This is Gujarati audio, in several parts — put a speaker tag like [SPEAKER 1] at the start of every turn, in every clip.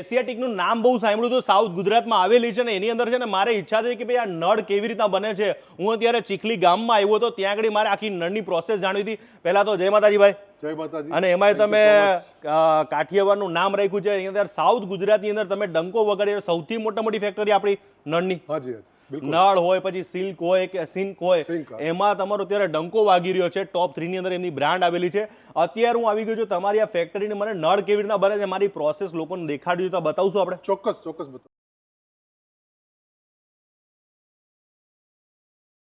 [SPEAKER 1] એશિયાટિકનું નામ બહુ સાંભળ્યું હતું. સાઉથ ગુજરાતમાં આવેલી છે ને એની અંદર છે ને મારે ઈચ્છા થઈ કે ભાઈ આ નળ કેવી રીતના બને છે. હું અત્યારે ચીખલી ગામમાં આવ્યો હતો ત્યાં આગળ મારે આખી નળની પ્રોસેસ જાણવી હતી. પહેલાં તો જય માતાજી ભાઈ.
[SPEAKER 2] જય માતાજી.
[SPEAKER 1] અને એમાંય તમે કાઠિયાવાડનું નામ રાખ્યું છે. અંદર સાઉથ ગુજરાતની અંદર તમે ડંકો વગાડી સૌથી મોટા મોટી ફેક્ટરી આપણી નળની.
[SPEAKER 2] હાજી હાજી.
[SPEAKER 1] નળ હોય પછી સિલ્ક હોય કે સિંક હોય એમાં તમારો અત્યારે ડંકો વાગી રહ્યો છે. ટોપ થ્રીની અંદર એમની બ્રાન્ડ આવેલી છે. અત્યારે હું આવી ગયો છું તમારી આ ફેક્ટરીને મને નળ કેવી રીતના બને છે મારી પ્રોસેસ લોકોને દેખાડ્યું તો બતાવશું આપણે?
[SPEAKER 2] ચોક્કસ ચોક્કસ બતાવ.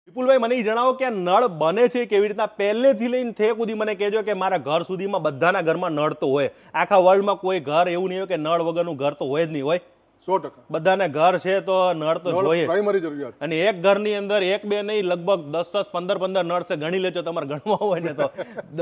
[SPEAKER 1] વિપુલભાઈ મને એ જણાવો કે નળ બને છે કેવી રીતના? પહેલેથી લઈને થે સુધી મને કહેજો કે મારા ઘર સુધીમાં બધાના ઘરમાં નળ તો હોય. આખા વર્લ્ડમાં કોઈ ઘર એવું નહીં હોય કે નળ વગરનું ઘર તો હોય જ નહીં હોય?
[SPEAKER 2] સો ટકા.
[SPEAKER 1] બધાને ઘર છે તો નળ તો જોઈએ.
[SPEAKER 2] પ્રાઇમરી જરૂરિયાત
[SPEAKER 1] અને એક ઘરની અંદર એક બે નહીં લગભગ દસ દસ પંદર પંદર નળ છે ગણી લેજો તમારે ગણવા હોય ને તો.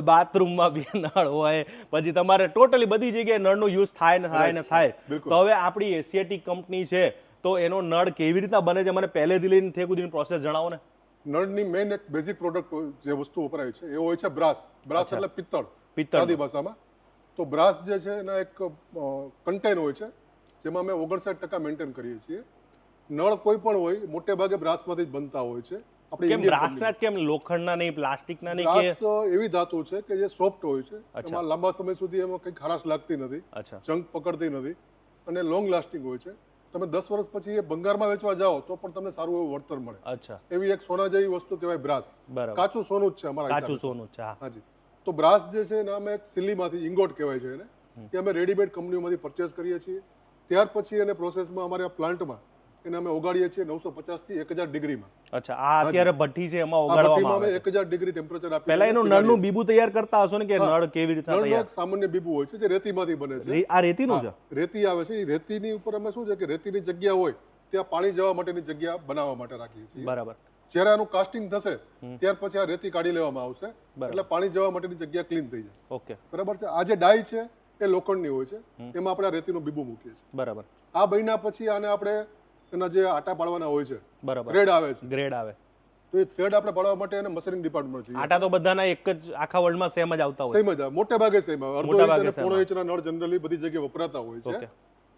[SPEAKER 1] બાથરૂમમાં બી નળ હોય પછી તમારે ટોટલી બધી જગ્યાએ નળનો યુઝ થાય ને થાય ને થાય. તો હવે આપણી એશિયાટિક કંપની છે તો એનો નળ કેવી રીતના બને છે મને પહેલેથી લઈને ઠેક સુધીની પ્રોસેસ જણાવો ને.
[SPEAKER 2] નળની મેઇન એક બેઝિક પ્રોડક્ટ જે વસ્તુ વપરાય છે એ હોય છે બ્રાસ. બ્રાસ એટલે પિત્તળ.
[SPEAKER 1] પિત્તળ
[SPEAKER 2] સાદી ભાષામાં. તો બ્રાસ જે છે એના એક કન્ટેન હોય છે જેમાં અમે ઓગણસાઠ ટકા મેન્ટેન કરીએ છીએ. નળ કોઈ પણ હોય મોટે ભાગે બ્રાસમાંથી જ બનતા હોય છે. આપણી
[SPEAKER 1] કેમ બ્રાસના જ કેમ લોખંડના નહીં પ્લાસ્ટિકના નહીં કે
[SPEAKER 2] એવી ધાતુ છે કે જે સોફ્ટ હોય છે. એમાં લાંબા સમય સુધી એમાં કંઈ ખારાશ લાગતી નથી. જંગ પકડતી નથી. અને લોંગ લાસ્ટિંગ હોય છે. તમે દસ વર્ષ પછી એ ભંગારમાં વેચવા જાઓ તો પણ તમને સારું એવું વળતર મળે.
[SPEAKER 1] અચ્છા.
[SPEAKER 2] એવી એક સોના જેવી વસ્તુ કહેવાય બ્રાસ. કાચું સોનું જ છે અમારા
[SPEAKER 1] કાચું સોનું છે
[SPEAKER 2] હાજી. તો બ્રાસ જે છે એના અમે એક સિલ્લીમાંથી ઇંગોટ કહેવાય છે એને અમે રેડીમેડ કંપનીઓમાંથી પરચેસ કરીએ છીએ. ત્યાર પછી એને પ્રોસેસમાં અમારે આ પ્લાન્ટમાં એને અમે ઓગાડીએ છીએ નવસો પચાસથી એક હજાર ડિગ્રીમાં.
[SPEAKER 1] અચ્છા આ અત્યારે ભઠ્ઠી છે એમાં
[SPEAKER 2] અમે
[SPEAKER 1] આવે છે.
[SPEAKER 2] એક હજાર ડિગ્રી ટેમ્પરેચર આપી
[SPEAKER 1] પહેલા એનું નળનું બીબું તૈયાર કરતા હશો ને કે નળ કેવી
[SPEAKER 2] રીતે
[SPEAKER 1] તૈયાર?
[SPEAKER 2] સામાન્ય બીબું હોય છે જે રેતીમાંથી બને છે.
[SPEAKER 1] આ રેતીનું છે
[SPEAKER 2] રેતી આવે છે. એ રેતીની ઉપર અમે શું છે કે રેતીની જગ્યા હોય ત્યાં પાણી જવા માટેની જગ્યા બનાવવા માટે રાખીએ છીએ.
[SPEAKER 1] બરાબર.
[SPEAKER 2] જ્યારે આનું કાસ્ટિંગ થશે ત્યાર પછી આ રેતી કાઢી લેવામાં આવશે. એટલે પાણી જવા માટેની જગ્યા ક્લીન થઈ જાય.
[SPEAKER 1] ઓકે.
[SPEAKER 2] બરાબર છે? આ જે ડાય છે એ લોખંડની હોય છે. એમાં આપણે રેતીનું બીબું મૂકીએ છીએ.
[SPEAKER 1] બરાબર.
[SPEAKER 2] આ બન્યા પછી આને આપણે એના જે આટા પાડવાના હોય છે
[SPEAKER 1] બરાબર.
[SPEAKER 2] ગ્રેડ આવે છે.
[SPEAKER 1] ગ્રેડ આવે.
[SPEAKER 2] તો એ થ્રેડ આપણે પાડવા માટે એને મશીનિંગ ડિપાર્ટમેન્ટ છે.
[SPEAKER 1] આટા તો બધાના એક જ આખા વર્લ્ડમાં સેમ જ આવતા હોય.
[SPEAKER 2] સેમ જ આવે મોટે ભાગે સેમ આવે અડધો ઇંચ અને પોણો ઇંચના નળ જનરલી બધી જગ્યાએ વપરાતા હોય છે.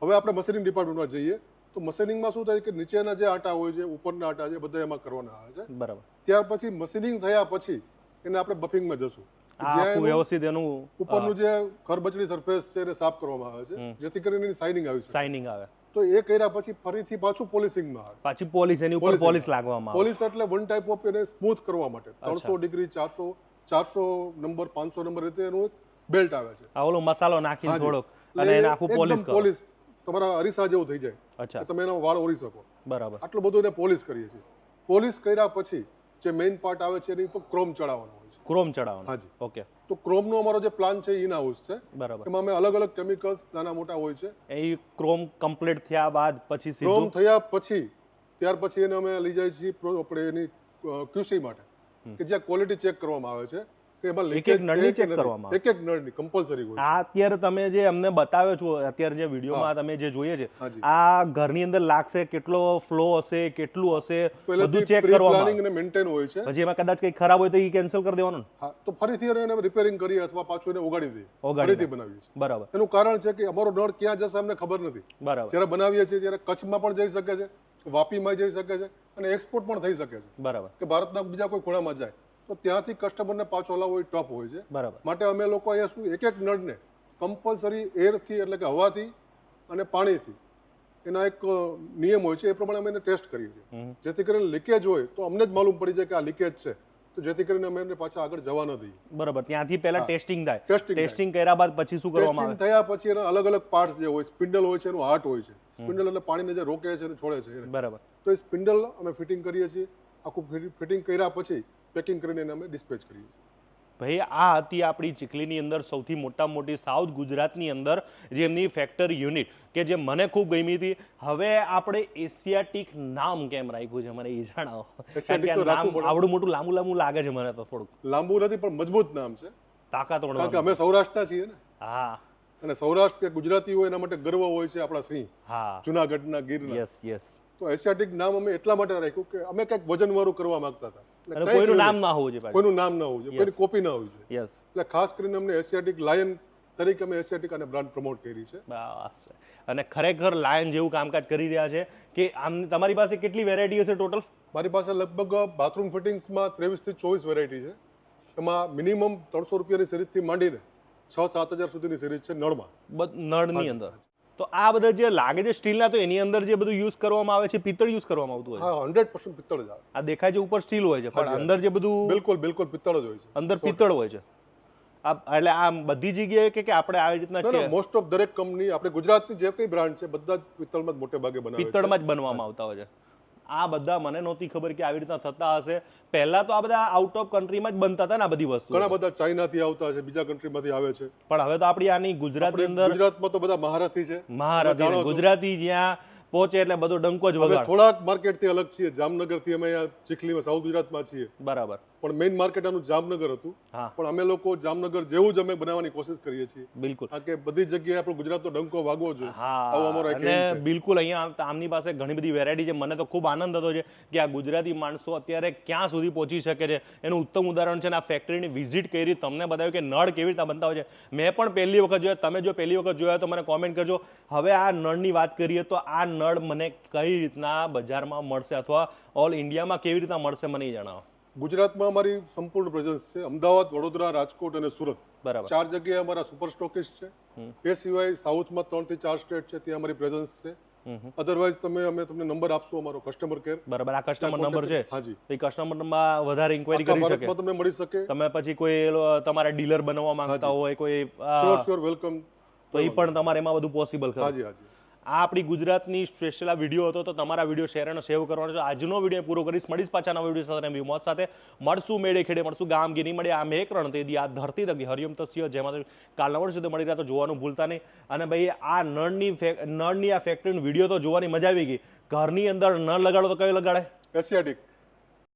[SPEAKER 2] હવે આપણે મશીનિંગ ડિપાર્ટમેન્ટમાં જઈએ. તો મશીનિંગમાં શું થાય કે નીચેના જે આટા હોય છે ઉપરના આટા છે બધા એમાં કરવાના આવે છે.
[SPEAKER 1] બરાબર.
[SPEAKER 2] ત્યાર પછી મશીનિંગ થયા પછી એને આપણે બફિંગમાં જશું.
[SPEAKER 1] આખું વ્યવસ્થિત એનું
[SPEAKER 2] ઉપરનું જે ખરબચડી સરફેસ છે એને સાફ કરવામાં આવે છે જેથી કરીને એની શાઇનિંગ આવી
[SPEAKER 1] શાઇનિંગ આવે.
[SPEAKER 2] તો એ કર્યા પછી ફરીથી પાછું પોલિશિંગમાં આવે.
[SPEAKER 1] પાછી પોલિશ એની ઉપર પોલિશ લાગવામાં આવે.
[SPEAKER 2] પોલિશ એટલે વન ટાઈપ ઓફ એને સ્મૂથ કરવા માટે. ત્રણસો ડિગ્રી ચારસો ચારસો નંબર પાંચસો નંબર રીતે એનું એક બેલ્ટ આવે છે.
[SPEAKER 1] આ ઓલો મસાલો નાખીને થોડોક અને એને આખું પોલિશ કરો.
[SPEAKER 2] પોલિશ તમારા અરીસા જેવું થઈ જાય.
[SPEAKER 1] અચ્છા.
[SPEAKER 2] તમે એનો વાળ ઓરી શકો.
[SPEAKER 1] બરાબર.
[SPEAKER 2] આટલું બધું એને પોલિશ કરીએ છીએ. પોલિશ કર્યા પછી જે મેઇન પાર્ટ આવે છે એની ઉપર ક્રોમ ચડાવવાનો હોય છે.
[SPEAKER 1] ક્રોમ ચડાવવાનો.
[SPEAKER 2] હાજી
[SPEAKER 1] ઓકે
[SPEAKER 2] તો ક્રોમનો અમારો જે પ્લાન છે ઇન હાઉસ છે.
[SPEAKER 1] બરાબર.
[SPEAKER 2] એમાં અમે અલગ અલગ કેમિકલ્સ નાના મોટા હોય છે.
[SPEAKER 1] એ ક્રોમ કમ્પ્લીટ થયા બાદ પછી
[SPEAKER 2] ક્રોમ થયા પછી ત્યાર પછી એને અમે લઈ જઈએ છીએ આપણે એની ક્યુસી માટે કે જ્યાં ક્વોલિટી ચેક કરવામાં આવે છે. કે એમાં
[SPEAKER 1] એક એક નળની
[SPEAKER 2] છે કે
[SPEAKER 1] check
[SPEAKER 2] નથી.
[SPEAKER 1] કરવામાં.
[SPEAKER 2] એક એક નળની કમ્પલસરી હોય
[SPEAKER 1] આ અત્યારે તમે જે અમને બતાવ્યો છો અત્યારે જે વિડીયોમાં તમે જે જોઈએ છે. આ ઘરની અંદર લાગશે કેટલો ફ્લો હશે કેટલું હશે બધું ચેક કરવામાં
[SPEAKER 2] પ્લાનિંગ. અને મેન્ટેન હોય છે.
[SPEAKER 1] પછી એમાં કદાચ કંઈ ખરાબ હોય તો એ કેન્સલ કરી દેવાનું
[SPEAKER 2] હા તો ફરીથી એને રિપેરિંગ કરી અથવા પાછું એને ઓગાડી દઈએ. ફરીથી બનાવીએ છીએ.
[SPEAKER 1] બરાબર.
[SPEAKER 2] એનું કારણ છે કે અમારો નળ ક્યાં જશે અમને ખબર નથી.
[SPEAKER 1] બરાબર.
[SPEAKER 2] જ્યારે બનાવીએ છીએ ત્યારે કચ્છમાં પણ જઈ શકે છે વાપીમાં જઈ શકે છે અને એક્સપોર્ટ પણ થઈ શકે છે.
[SPEAKER 1] બરાબર.
[SPEAKER 2] કે ભારતના બીજા કોઈ ખૂણામાં જાય. તો ત્યાંથી કસ્ટમરને પાછો લાવવો એ ટફ હોય છે.
[SPEAKER 1] બરાબર.
[SPEAKER 2] માટે અમે લોકો અહીંયા શું એક એક નળને કમ્પલસરી એરથી એટલે કે હવાથી અને પાણીથી એના એક નિયમ હોય છે એ પ્રમાણે અમે એને ટેસ્ટ કરીએ છીએ. જેથી કરીને લીકેજ હોય તો અમને જ માલુમ પડી જાય કે આ લીકેજ છે. તો જેથી કરીને અમે એને પાછા આગળ જવા ન દઈએ.
[SPEAKER 1] બરાબર. ત્યાંથી પહેલા ટેસ્ટિંગ થાય.
[SPEAKER 2] ટેસ્ટિંગ
[SPEAKER 1] કર્યા બાદ પછી શું કરવામાં
[SPEAKER 2] આવે? થયા પછી એના અલગ અલગ પાર્ટ્સ જે હોય સ્પિન્ડલ હોય છે એનું હાર્ટ હોય છે. સ્પિન્ડલ એટલે પાણીને જે રોકે છે અને છોડે છે
[SPEAKER 1] બરાબર.
[SPEAKER 2] તો એ સ્પિન્ડલ અમે ફિટિંગ કરીએ છીએ. આખું ફિટિંગ કર્યા પછી પેકિંગ કરીને અમે ડિસ્પેચ કરીએ.
[SPEAKER 1] ભાઈ આ હતી આપણી ચીખલીની અંદર સૌથી મોટા મોટી સાઉથ ગુજરાતની અંદર જે એમની ફેક્ટરી યુનિટ કે જે મને ખૂબ ગમી હતી. હવે આપણે એશિયાટિક નામ કેમ રાખ્યું છે મને એ જણાવો. નામ આવડું મોટું લાંબુ લાંબુ લાગે છે મને તો થોડુંક.
[SPEAKER 2] લાંબુ નથી પણ મજબૂત નામ છે.
[SPEAKER 1] તાકાત
[SPEAKER 2] કારણ કે અમે સૌરાષ્ટ્રના છીએ ને.
[SPEAKER 1] હા.
[SPEAKER 2] અને સૌરાષ્ટ્ર કે ગુજરાતી હોય એના માટે ગર્વ હોય છે આપણા સિંહ.
[SPEAKER 1] હા.
[SPEAKER 2] જુનાગઢના ગીરના
[SPEAKER 1] યસ યસ.
[SPEAKER 2] તો એશિયાટિક નામ અમે એટલા માટે રાખ્યું કે અમે કંઈક વજનવાળું કરવા માંગતા હતા.
[SPEAKER 1] કોઈનું નામ ના હોવું જોઈએ
[SPEAKER 2] કોઈનું નામ ના હોવું જોઈએ. કોઈની કોપી ના હોવી જોઈએ.
[SPEAKER 1] યસ
[SPEAKER 2] એટલે ખાસ કરીને અમને એશિયાટિક લાયન તરીકે અમે એશિયાટિક અને બ્રાન્ડ પ્રમોટ કરી છે.
[SPEAKER 1] બસ. અને ખરેખર લાયન જેવું કામકાજ કરી રહ્યા છે કે આમ તમારી પાસે કેટલી વેરાયટી હશે ટોટલ
[SPEAKER 2] મારી પાસે લગભગ બાથરૂમ ફિટિંગ્સમાં ત્રેવીસથી ચોવીસ વેરાયટી છે. એમાં મિનિમમ ત્રણસો રૂપિયાની સિરીઝથી માંડીને છ સાત હજાર સુધીની સિરીઝ છે નળમાં.
[SPEAKER 1] નળની અંદર. તો આ બધા જે લાગે છે સ્ટીલના તો એની અંદર જે બધું યુઝ કરવામાં આવે છે પિત્તળ યુઝ કરવામાં આવતું હોય છે?
[SPEAKER 2] હા હંડ્રેડ પર્સન્ટ પિત્તળ જ આવે.
[SPEAKER 1] આ દેખાય છે ઉપર સ્ટીલ હોય છે પણ અંદર જે બધું
[SPEAKER 2] બિલકુલ બિલકુલ પિત્તળ જ હોય છે.
[SPEAKER 1] અંદર પિત્તળ હોય છે. આ એટલે આ બધી જગ્યાએ કે કે આપણે આવી રીતના છે?
[SPEAKER 2] મોસ્ટ ઓફ દરેક કંપની આપણે ગુજરાતની જે કઈ બ્રાન્ડ છે બધા જ પિત્તળમાં જ મોટે ભાગે બનાવે
[SPEAKER 1] પિત્તળમાં જ બનવામાં આવતા હોય છે. આ બધા મને નહોતી ખબર કે આવી રીતના થતા હશે. પહેલા તો આ બધા આઉટ ઓફ કન્ટ્રીમાં જ બનતા હતા ને આ બધી વસ્તુ
[SPEAKER 2] ઘણા બધા ચાઇનાથી આવતા છે બીજા કન્ટ્રીમાંથી આવે છે.
[SPEAKER 1] પણ હવે તો આપણી આની ગુજરાતની અંદર
[SPEAKER 2] ગુજરાતમાં તો બધા મહારાથી છે. મહારાજ
[SPEAKER 1] ગુજરાતી જ્યાં પહોંચે એટલે બધો ડંકો જ વગાડ.
[SPEAKER 2] થોડાક માર્કેટથી અલગ છીએ. જામનગરથી અમે અહીંયા ચીખલીમાં સાઉથ ગુજરાતમાં છીએ.
[SPEAKER 1] બરાબર.
[SPEAKER 2] પણ મેઇન માર્કેટ આનું જામનગર હતું. પણ અમે લોકો જામનગર જેવું જ અમે બનાવવાની કોશિશ કરીએ છીએ.
[SPEAKER 1] બિલકુલ.
[SPEAKER 2] કારણ કે બધી જગ્યાએ આપણો ગુજરાતનો ડંકો વાગવો જોઈએ.
[SPEAKER 1] હા
[SPEAKER 2] આવો અમારો
[SPEAKER 1] અને બિલકુલ અહીંયા આમ- આમની પાસે ઘણી બધી વેરાયટી છે. મને તો ખૂબ આનંદ થતો છે કે આ ગુજરાતી માણસો અત્યારે ક્યાં સુધી પહોંચી શકે છે. એનું ઉત્તમ ઉદાહરણ છે ને આ ફેક્ટરીની વિઝિટ કરી તમને બતાવ્યું કે નળ કેવી રીતે બનતા હોય છે. મેં પણ પહેલી વખત જોયા. તમે જો પહેલી વખત જોયા તો મને કોમેન્ટ કરજો. હવે આ નળની વાત કરીએ તો આ નળ મને કઈ રીતના બજારમાં મળશે અથવા ઓલ ઇન્ડિયામાં કેવી રીતના મળશે મને જણાવો.
[SPEAKER 2] ગુજરાતમાં અમારી સંપૂર્ણ પ્રેઝન્સ છે. અમદાવાદ વડોદરા રાજકોટ અને સુરત.
[SPEAKER 1] બરાબર.
[SPEAKER 2] ચાર જગ્યાએ અમારા સુપર સ્ટોકિસ્ટ છે. એ સિવાય સાઉથમાં ત્રણથી ચાર સ્ટેટ છે ત્યાં અમારી પ્રેઝન્સ છે. અધરવાઇઝ તમે અમે તમને નંબર આપશું અમારો કસ્ટમર કેર
[SPEAKER 1] બરાબર. આ કસ્ટમર નંબર છે.
[SPEAKER 2] હાજી.
[SPEAKER 1] એ કસ્ટમરમાં વધારે ઇન્ક્વાયરી કરી શકે.
[SPEAKER 2] તમને મળી શકે.
[SPEAKER 1] તમે પછી કોઈ તમારે તમારા ડીલર બનવા માંગતા હોય કોઈ
[SPEAKER 2] શ્યોર શ્યોર વેલકમ
[SPEAKER 1] તો એ પણ તમારે એમાં બધું પોસિબલ ખરું.
[SPEAKER 2] હાજી હાજી.
[SPEAKER 1] આ આપણી ગુજરાતની સ્પેશિયલ આ વીડિયો હતો, તો તમારા વીડિયો શેર અને સેવ કરવાનો છે. આજનો વીડિયો પૂરો કરીશ. મળીશ પાછા નવા વીડિયો સાથે. નવી મોત સાથે મળશું, મેળે ખેડે મળશું, ગામ ગીની મળે. આ એક રણ તે આ ધરતી તકી હરિયમ તસ્ય, જેમાં કાલ નવડ સુધી મળી રહ્યા, તો જોવાનું ભૂલતા નહીં. અને ભાઈ, આ નળની નળની આ ફેક્ટરીનો વીડિયો તો જોવાની મજા આવી ગઈ. ઘરની અંદર નળ લગાડો તો કયો લગાડે?
[SPEAKER 2] એશિયાટિક